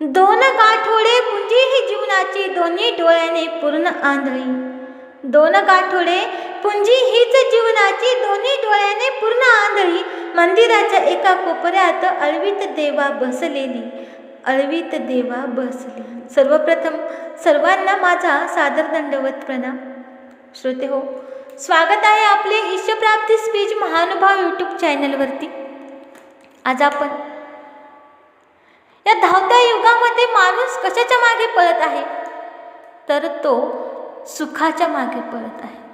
दोन गाठोडे पुंजी ही जीवनाची दोन्ही डोळ्याने पूर्ण आंधळी. दोन गाठोडे पुंजी हीच जीवनाची दोन्ही डोळ्याने पूर्ण आंधळी. मंदिराच्या एका कोपऱ्यात अळवीत देवा बसलेली. अळवीत देवा बसली. सर्वप्रथम सर्वांना माझा सादर दंडवत प्रणाम. श्रोते हो स्वागत आहे आपले ईश्वप्राप्ती स्पीच महानुभाव यूट्यूब चॅनलवरती आज आपण या धावत्या युगामध्ये माणूस कशाच्या मागे पळत आहे? तर तो सुखाच्या मागे पळत आहे.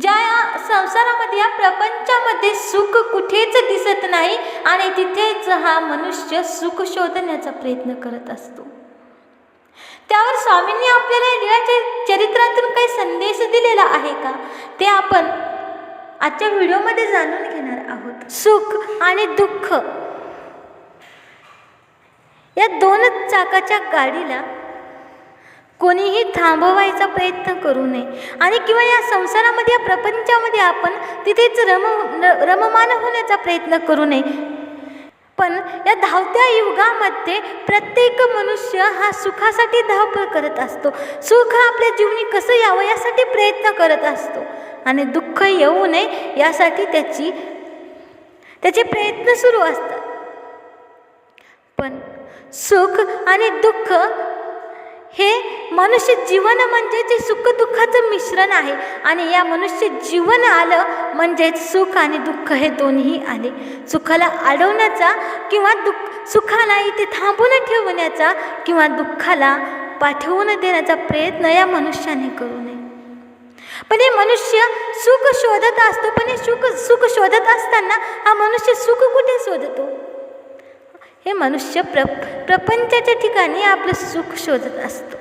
ज्या या संसारामध्ये या प्रपंचामध्ये सुख कुठेच दिसत नाही आणि तिथेच हा मनुष्य सुख शोधण्याचा प्रयत्न करत असतो. त्यावर स्वामींनी आपल्याला लिळाच्या चरित्रातून काही संदेश दिलेला आहे का? ते आपण आजच्या व्हिडिओमध्ये जाणून घेणार आहोत. सुख आणि दुःख. या दोनच चाकाच्या गाडीला कोणीही थांबवायचा प्रयत्न करू नये. आणि किंवा या संसारामध्ये या प्रपंचामध्ये आपण तिथेच रम रममान होण्याचा प्रयत्न करू नये. पण या धावत्या युगामध्ये प्रत्येक मनुष्य हा सुखासाठी धावपळ करत असतो. सुख आपल्या जीवनी कसं यावं यासाठी प्रयत्न करत असतो. आणि दुःख येऊ नये यासाठी त्याची त्याचे प्रयत्न सुरू असतात. पण सुख आणि दुःख हे मनुष्य जीवन म्हणजे जे सुख दुःखाचं मिश्रण आहे. आणि या मनुष्य जीवन आलं म्हणजेच सुख आणि दुःख हे दोन्ही आले. सुखाला अडवण्याचा किंवा दुःख सुखाला इथे थांबून ठेवण्याचा किंवा दुःखाला पाठवून देण्याचा प्रयत्न या मनुष्याने करू नये. पण हे मनुष्य सुख शोधत असतो. पण हे सुख सुख शोधत असताना हा मनुष्य सुख कुठे शोधतो? हे मनुष्य प्र प्रपंचाच्या ठिकाणी आपलं सुख शोधत असतं.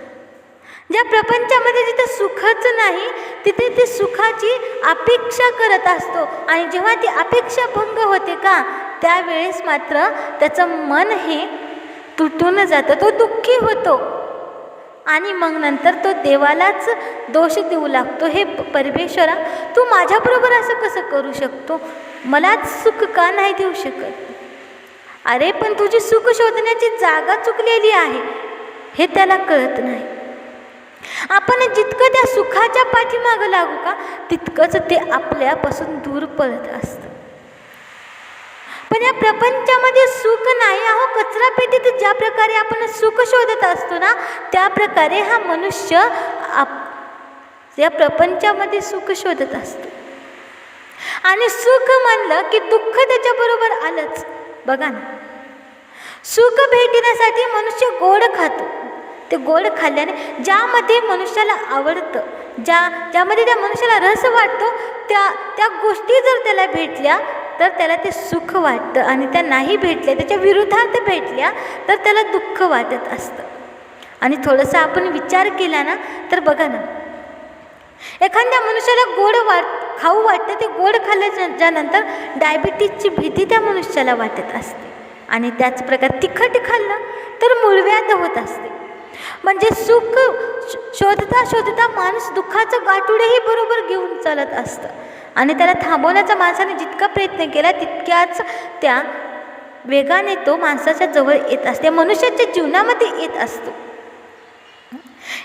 ज्या प्रपंचामध्ये जिथं सुखच नाही तिथे ती सुखाची अपेक्षा करत असतो. आणि जेव्हा ती अपेक्षा भंग होते का त्यावेळेस मात्र त्याचं मन हे तुटून जातं. तो दुःखी होतो. आणि मग नंतर तो देवालाच दोष देऊ लागतो. हे परमेश्वरा तू माझ्याबरोबर असं कसं करू शकतो? मलाच सुख का नाही देऊ शकत? अरे पण तुझी सुख शोधण्याची जागा चुकलेली आहे. हे त्याला कळत नाही. आपण जितकं त्या सुखाच्या पाठीमागं लागू का तितकंच ते आपल्यापासून दूर पळत असतं. पण या प्रपंचामध्ये सुख नाही अहो. कचरा पेटीत ज्या प्रकारे आपण सुख शोधत असतो ना त्या प्रकारे हा मनुष्य आप या प्रपंचामध्ये सुख शोधत असतो. आणि सुख म्हणलं की दुःख त्याच्याबरोबर आलंच. बघा ना. सुख भेटण्यासाठी मनुष्य गोड खातो. ते गोड खाल्ल्याने ज्यामध्ये मनुष्याला आवडतं ज्या ज्यामध्ये त्या मनुष्याला रस वाटतो त्या त्या गोष्टी जर त्याला भेटल्या तर त्याला ते सुख वाटतं. आणि त्या नाही भेटल्या त्याच्या विरोधात भेटल्या तर त्याला दुःख वाटत असतं. आणि थोडंसं आपण विचार केला ना तर बघा ना. एखाद्या मनुष्याला गोड वाट खाऊ वाटतं ते गोड खाल्ल्याच्या नंतर डायबिटीजची भीती त्या मनुष्याला वाटत असते. आणि त्याच प्रकार तिखट खाल्लं तर मूळव्याध होत असते. म्हणजे सुख शोधता शोधता माणूस दुःखाचं गाठुडेही बरोबर घेऊन चालत असतं. आणि त्याला थांबवण्याचा माणसाने जितका प्रयत्न केला तितक्याच त्या वेगाने तो माणसाच्या जवळ येत असते मनुष्याच्या जीवनामध्ये येत असतो.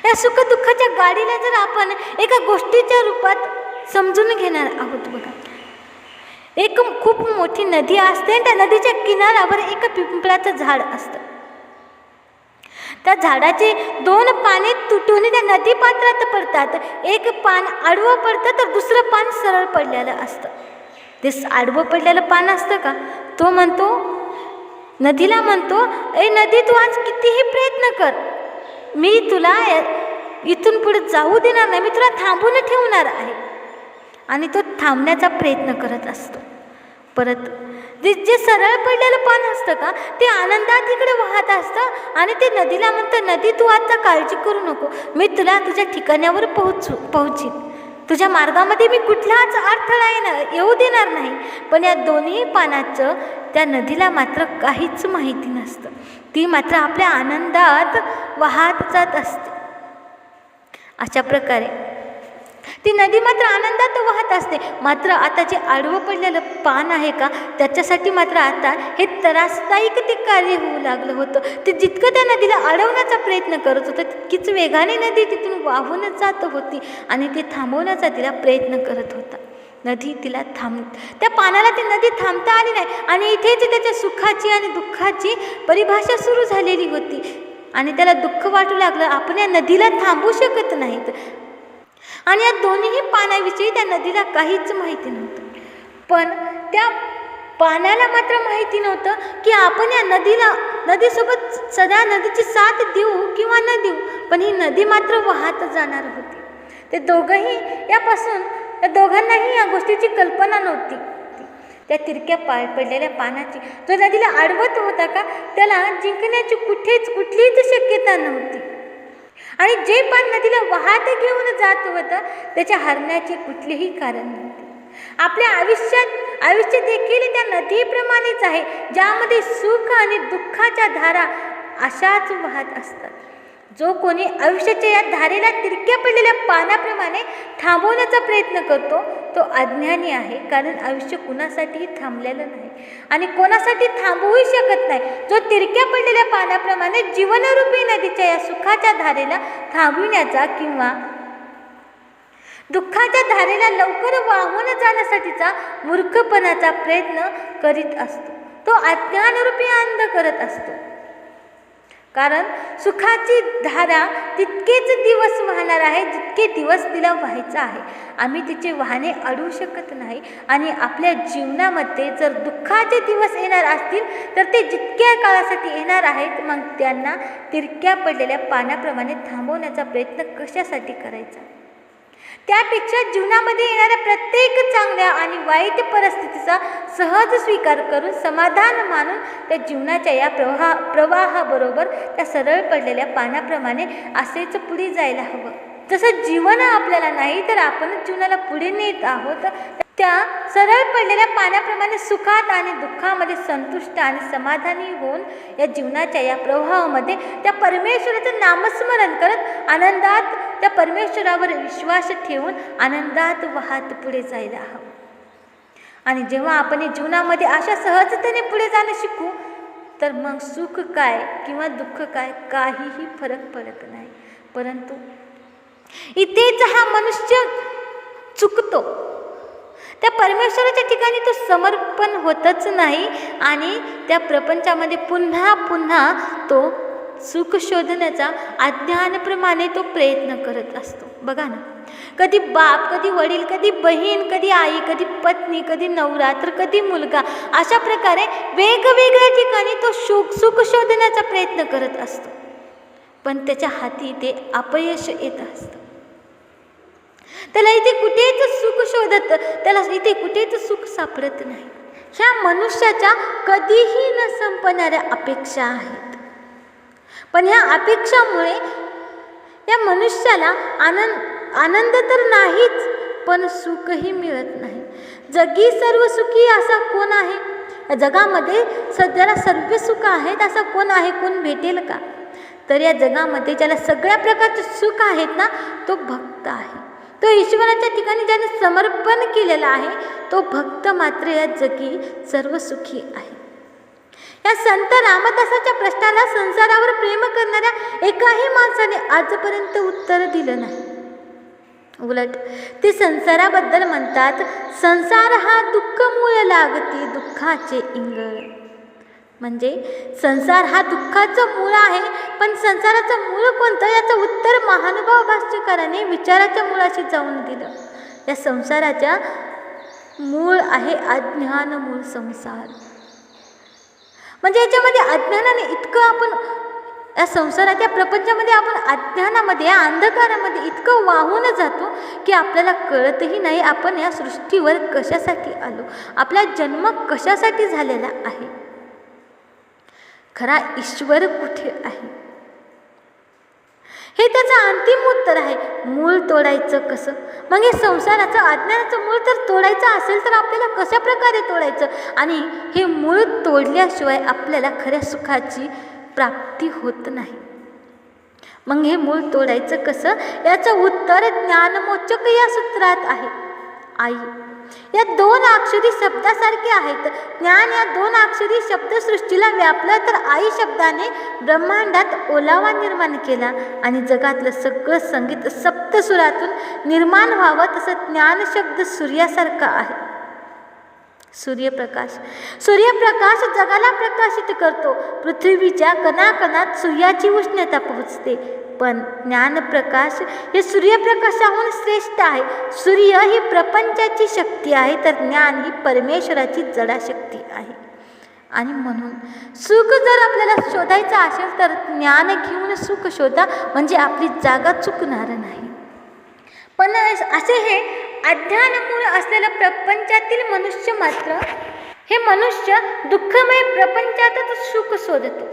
या सुखदुःखाच्या गाडीला जर आपण एका गोष्टीच्या रूपात समजून घेणार आहोत बघा. एक खूप मोठी नदी असते आणि त्या नदीच्या किनाऱ्यावर एक पिंपळाचं झाड असतं. त्या झाडाचे दोन पाने तुटून त्या नदी पात्रात पडतात. एक पान आडवं पडतं तर दुसरं पान सरळ पडलेलं असतं. ते आडवं पडलेलं पान असतं का? तो म्हणतो नदीला म्हणतो ए नदी तू आज कितीही प्रयत्न कर. मी तुला इथून पुढे जाऊ देणार नाही. मी तुला थांबून ठेवणार आहे. आणि तो थांबण्याचा प्रयत्न करत असतो. परत. जे जे सरळ पडलेलं पान असतं का ते आनंदात इकडे वाहत असतं आणि ते नदीला म्हणतं नदी तू आता काळजी करू नको. मी तुला तुझ्या ठिकाणावर पोहोचू पोहोचीन. तुझ्या मार्गामध्ये मी कुठलाच अडथळा येणार येऊ देणार नाही. पण या दोन्ही पानाचं त्या नदीला मात्र काहीच माहिती नसतं. ती मात्र आपल्या आनंदात वाहत जात असते. अशा प्रकारे ती नदी मात्र आनंदात वाहत असते. मात्र आता जे आडवं पडलेलं पान आहे का त्याच्यासाठी मात्र आता हे त्रासदायक ते कार्य होऊ लागलं होतं. ते जितकं त्या नदीला अडवण्याचा प्रयत्न करत होतं तितकीच वेगाने नदी तिथून वाहूनच जात होती आणि ते थांबवण्याचा तिला प्रयत्न करत होता. नदी तिला थांब त्या पानाला ती नदी थांबता आली नाही आणि इथेच त्याच्या सुखाची आणि दुःखाची परिभाषा सुरू झालेली होती आणि त्याला दुःख वाटू लागलं आपण या नदीला थांबू शकत नाहीत. आणि या दोन्हीही पाण्याविषयी त्या नदीला काहीच माहिती नव्हतं. पण त्या पाण्याला मात्र माहिती नव्हतं की आपण या नदीला नदीसोबत सदा नदीची साथ देऊ किंवा न देऊ पण ही नदी मात्र वाहत जाणार होती. ते दोघंही यापासून त्या दोघांनाही या गोष्टीची कल्पना नव्हती. त्या तिरक्या पा पडलेल्या पानाची जो नदीला अडवत होता का त्याला जिंकण्याची कुठेच कुठलीच शक्यता नव्हती. आणि जे पान नदीला वाहत घेऊन जात होतं त्याच्या हरण्याचे कुठलेही कारण नव्हते. आपल्या आयुष्यात आयुष्य देखील त्या नदीप्रमाणेच आहे ज्यामध्ये सुख आणि दुःखाच्या धारा अशाच वाहत असतात. जो कोणी आयुष्याच्या या धारेला तिरक्या पडलेल्या पानाप्रमाणे थांबवण्याचा प्रयत्न करतो तो अज्ञानी आहे कारण आयुष्य कुणासाठीही थांबलेलं नाही. आणि कोणासाठी थांबवूही शकत नाही जो तिरक्या पडलेल्या पानाप्रमाणे जीवनरूपी नदीच्या या सुखाच्या धारेला थांबविण्याचा किंवा दुःखाच्या धारेला लवकर वाहून जाण्यासाठीचा मूर्खपणाचा प्रयत्न करीत असतो. तो अज्ञानरूपी अंध करत असतो. कारण सुखाची धारा तितकेच दिवस वाहणार आहे जितके दिवस तिला व्हायचं आहे. आम्ही तिचे वाहने अडवू शकत नाही आणि आपल्या जीवनामध्ये जर दुःखाचे दिवस येणार असतील तर ते जितक्या काळासाठी येणार आहेत मग त्यांना तिरक्या पडलेल्या पाण्याप्रमाणे थांबवण्याचा प्रयत्न कशासाठी करायचा? त्यापेक्षा जीवनामध्ये येणाऱ्या प्रत्येक चांगल्या आणि वाईट परिस्थितीचा सहज स्वीकार करून समाधान मानून त्या जीवनाच्या या प्रवाहा प्रवाहाबरोबर त्या सरळ पडलेल्या पानाप्रमाणे असेच पुढे जायला हवं. जसं जीवन आपल्याला नाही तर आपणच जीवनाला पुढे नेत आहोत. त्या सरळ पडलेल्या पाण्याप्रमाणे सुखात आणि दुःखामध्ये संतुष्ट आणि समाधानी होऊन या जीवनाच्या या प्रवाहामध्ये त्या परमेश्वराचं नामस्मरण करत आनंदात त्या परमेश्वरावर विश्वास ठेवून आनंदात वाहत पुढे जायला हवं. आणि जेव्हा आपण या जीवनामध्ये अशा सहजतेने पुढे जाणं शिकू तर मग सुख काय किंवा दुःख काय काहीही फरक पडत नाही. परंतु इथेच हा मनुष्य चुकतो. त्या परमेश्वराच्या ठिकाणी तो समर्पण होतच नाही आणि त्या प्रपंचामध्ये पुन्हा पुन्हा तो सुख शोधण्याचा अज्ञानप्रमाणे तो प्रयत्न करत असतो. बघा ना. कधी बाप कधी वडील कधी बहीण कधी आई कधी पत्नी कधी नवरा तर कधी मुलगा अशा प्रकारे वेगवेगळ्या ठिकाणी तो सुख सुख शोधण्याचा प्रयत्न करत असतो. पण त्याच्या हाती ते अपयश येत असतं. त्याला इथे कुठेच सुख शोधत त्याला इथे कुठेच सुख सापडत नाही. ह्या मनुष्याच्या कधीही न संपणाऱ्या अपेक्षा आहेत. पण ह्या अपेक्षामुळे या मनुष्याला आनंद आनंद तर नाहीच पण सुखही मिळत नाही. जगी सर्व सुखी असा कोण आहे? या जगामध्ये सध्याला सर्व सुख आहेत असा कोण आहे? कोण भेटेल का? तर या जगामध्ये ज्याला सगळ्या प्रकारचे सुख आहेत ना तो भक्त आहे. तो ईश्वराच्या ठिकाणी ज्याने समर्पण केलेलं आहे तो भक्त मात्र या जगी सर्व सुखी आहे. या संत रामदासाच्या प्रश्नाला संसारावर प्रेम करणाऱ्या एकाही माणसाने आजपर्यंत उत्तर दिलं नाही. उलट ते संसाराबद्दल म्हणतात संसार हा दुःख मूळ लागती दुःखाचे इंगळ. म्हणजे संसार हा दुःखाचं मूळ आहे पण संसाराचं मूळ कोणतं याचं उत्तर महानुभाव भाष्यकाराने विचाराच्या मुळाशी जाऊन दिलं. या संसाराच्या मूळ आहे अज्ञान मूळ संसार. म्हणजे याच्यामध्ये अज्ञानाने इतकं आपण या संसाराच्या प्रपंचामध्ये आपण अज्ञानामध्ये या अंधकारामध्ये इतकं वाहून जातो की आपल्याला कळतही नाही आपण या सृष्टीवर कशासाठी आलो? आपला जन्म कशासाठी झालेला आहे? खरा ईश्वर कुठे आहे? हे त्याचं अंतिम उत्तर आहे. मूळ तोडायचं कसं? मग हे संसाराचं अज्ञानाचं मूळ तर तोडायचं असेल तर आपल्याला कशा प्रकारे तोडायचं? आणि हे मूळ तोडल्याशिवाय आपल्याला खऱ्या सुखाची प्राप्ती होत नाही. मग हे मूळ तोडायचं कसं? याचं उत्तर उत्तर ज्ञानमोचक या सूत्रात आहे. आई या दोन अक्षरी शब्दासारखे आहेत. ज्ञान या दोन अक्षरी शब्दसृष्टीला व्यापलं तर आई शब्दाने ब्रह्मांडात ओलावा निर्माण केला आणि जगातलं सगळं संगीत सप्तसुरातून निर्माण व्हावं तसं ज्ञान शब्द सूर्यासारखा आहे. सूर्यप्रकाश. सूर्यप्रकाश जगाला प्रकाशित करतो. पृथ्वीच्या कणाकणात सूर्याची उष्णता पोहोचते. पण ज्ञानप्रकाश हे सूर्यप्रकाशाहून श्रेष्ठ आहे. सूर्य ही प्रपंचाची शक्ती आहे तर ज्ञान ही परमेश्वराची जडाशक्ती आहे. आणि म्हणून सुख जर आपल्याला शोधायचं असेल तर ज्ञान घेऊन सुख शोधा म्हणजे आपली जागा चुकणार नाही. पण असे हे अध्यानमूळ असलेलं प्रपंचातील मनुष्य मात्र हे मनुष्य दुःखमय प्रपंचातच सुख शोधतो.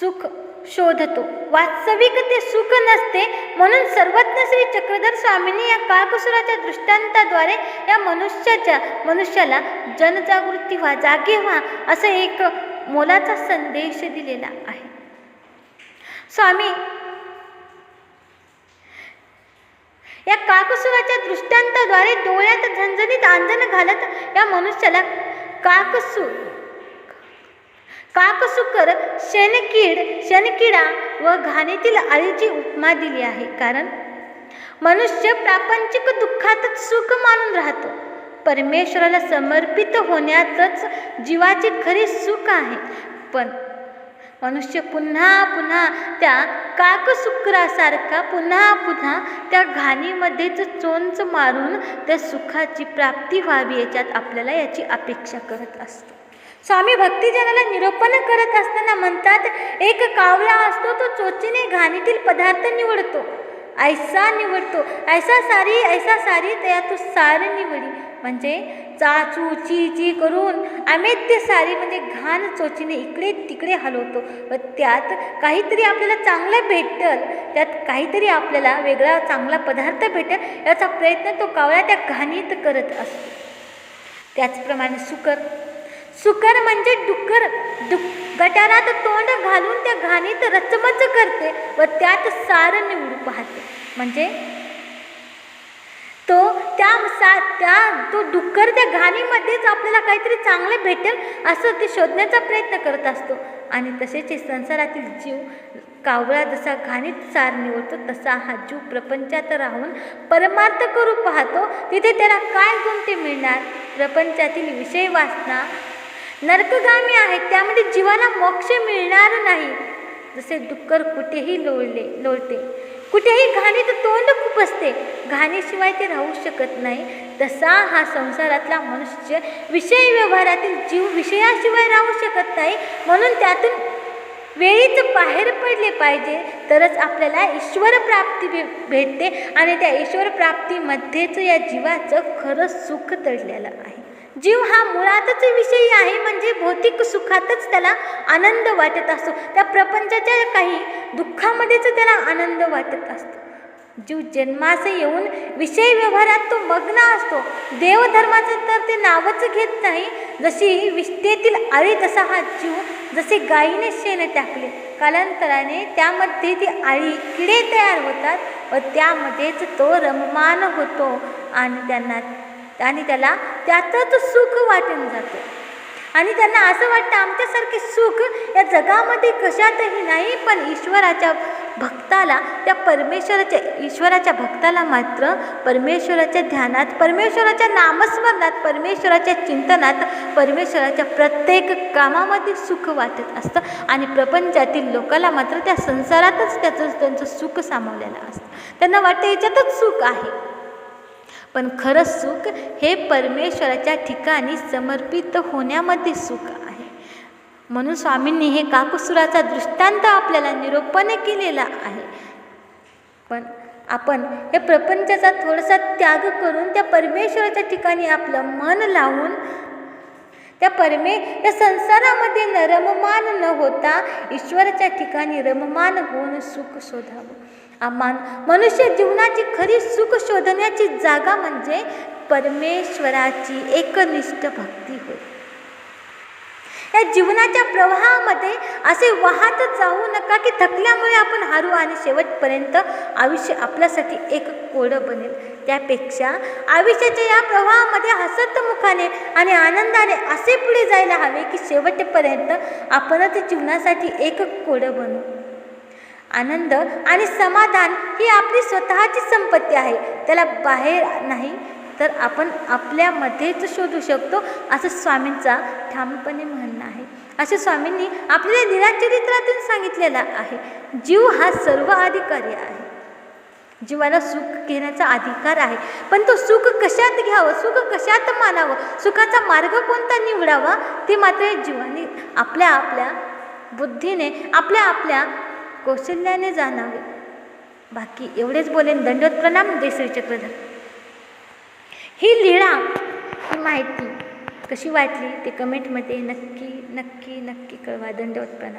सुख शोधतो. वास्तविक ते सुख नसते म्हणून सर्वज्ञ श्री चक्रधर स्वामींनी या काकसुराच्या दृष्टांताद्वारे या मनुष्याच्या मनुष्याला जनजागृती व्हा जागे व्हा असं एक मोलाचा संदेश दिलेला आहे. स्वामी या काकसुराच्या दृष्टांताद्वारे डोळ्यात झणझणीत आंजन घालत या मनुष्याला काकसूर काकसुकर शनकीड शनकिडा व घाणीतील आळीची उपमा दिली आहे? कारण मनुष्य प्रापंचिक दुःखातच सुख मानून राहतो. परमेश्वराला समर्पित होण्यातच जीवाचे खरे सुख आहे. पण मनुष्य पुन्हा पुन्हा त्या काकसुक्रासारखा पुन्हा पुन्हा त्या घाणीमध्येच चोंच मारून त्या सुखाची प्राप्ती व्हावी याच्यात आपल्याला याची अपेक्षा करत असतो. स्वामी भक्तिजनाला निरोपण करत असताना म्हणतात एक कावळा असतो तो चोचीने घाणीतील पदार्थ निवडतो. ऐसा निवडतो. ऐसा सारी ऐसा सारी त्या तू सार निवडी. म्हणजे चाचू ची ची करून अमेत्य सारी म्हणजे घाण चोचीने इकडे तिकडे हलवतो. व त्यात काहीतरी आपल्याला चांगलं भेटल त्यात काहीतरी आपल्याला वेगळा चांगला पदार्थ भेटेल याचा प्रयत्न तो कावळा त्या घाणीत करत असतो. त्याचप्रमाणे सुकर. सुकर म्हणजे डुक्कर डुक गटारात तोंड घालून त्या घाणीत रचमच करते व त्यात सार निवडू पाहते. म्हणजे? तो त्या सा त्या तो डुक्कर त्या घाणीमध्येच आपल्याला काहीतरी चांगलं भेटेल असं ते शोधण्याचा प्रयत्न करत असतो. आणि तसेच हे संसारातील जीव कावळा जसा घाणीत सार निवडतो तसा हा जीव प्रपंचात राहून परमार्थ करू पाहतो. तिथे त्याला काय गुंते मिळणार? प्रपंचातील विषय वाचना नरकगामी आहेत त्यामध्ये जीवाला मोक्ष मिळणार नाही. जसे डुक्कर कुठेही लोळले लोळते. कुठेही घाणीत तोंड खूप असते. घाणीशिवाय ते राहू शकत नाही. तसा हा संसारातला मनुष्य विषय व्यवहारातील जीव विषयाशिवाय राहू शकत नाही. म्हणून त्यातून वेळीच बाहेर पडले पाहिजे. तरच आपल्याला ईश्वर प्राप्ती भे भेटते. आणि त्या ईश्वर प्राप्तीमध्येच या जीवाचं खरं सुख दडलेलं आहे. जीव हा मुळातच विषयी आहे म्हणजे भौतिक सुखातच त्याला आनंद वाटत असतो. त्या प्रपंचाच्या काही दुःखामध्येच त्याला आनंद वाटत असतो. जीव जन्मास येऊन विषय व्यवहारात तो मग्न असतो. देवधर्माचं तर ते नावच घेत नाही. जशी विष्टेतील आळी तसा हा जीव जसे गायीने शेण टाकले. कालांतराने त्यामध्ये ती आळी किडे तयार होतात व त्यामध्येच तो रममान होतो आणि त्यांना आणि त्याला त्यातच सुख वाटून जातं. आणि त्यांना असं वाटतं आमच्यासारखे सुख या जगामध्ये कशातही नाही पण ईश्वराच्या भक्ताला त्या परमेश्वराच्या ईश्वराच्या भक्ताला मात्र परमेश्वराच्या ध्यानात परमेश्वराच्या नामस्मरणात परमेश्वराच्या चिंतनात परमेश्वराच्या प्रत्येक कामामध्ये सुख वाटत असतं. आणि प्रपंचातील लोकाला मात्र त्या संसारातच त्याचं त्यांचं सुख सामावलेलं असतं. त्यांना वाटतं याच्यातच सुख आहे. पण खरं सुख हे परमेश्वराच्या ठिकाणी समर्पित होण्यामध्ये सुख आहे. म्हणून स्वामींनी हे काकुसुराचा दृष्टांत आपल्याला निरोपण केलेला आहे. पण आपण हे प्रपंचाचा थोडासा त्याग करून त्या परमेश्वराच्या ठिकाणी आपलं मन लावून त्या परमे या संसारामध्ये न रममान न होता ईश्वराच्या ठिकाणी रममान होऊन सुख शोधावं. आमान मनुष्य जीवनाची खरी सुख शोधण्याची जागा म्हणजे परमेश्वराची एकनिष्ठ भक्ती होय. या जीवनाच्या प्रवाहामध्ये असे वाहत जाऊ नका की थकल्यामुळे आपण हारू आणि शेवटपर्यंत आयुष्य आपल्यासाठी एक कोडं बनेल. त्यापेक्षा आयुष्याच्या या प्रवाहामध्ये हसतमुखाने आणि आनंदाने असे पुढे जायला हवे की शेवटपर्यंत आपणच जीवनासाठी एक कोडं बनू. आनंद आणि समाधान ही आपली स्वतःची संपत्ती आहे. त्याला बाहेर नाही तर आपण आपल्यामध्येच शोधू शकतो असं स्वामींचा ठामपणे म्हणणं आहे. असे स्वामींनी आपल्या निराचरित्रातून सांगितलेलं आहे. जीव हा सर्व अधिकारी आहे. जीवाला सुख घेण्याचा अधिकार आहे. पण तो सुख कशात घ्यावं? सुख कशात मानावं? सुखाचा मार्ग कोणता निवडावा? ते मात्र जीवाने आपल्या आपल्या बुद्धीने आपल्या आपल्या कौशल्याने जाणावे. बाकी एवढेच बोलेन. दंडवत प्रणाम जय श्री चक्रधर. ही लीळा ही माहिती कशी वाटली ते कमेंटमध्ये नक्की नक्की नक्की कळवा. दंडवत प्रणाम.